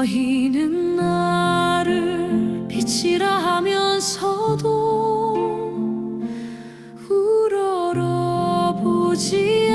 너희는 나를 빛이라 하면서도 우러러보지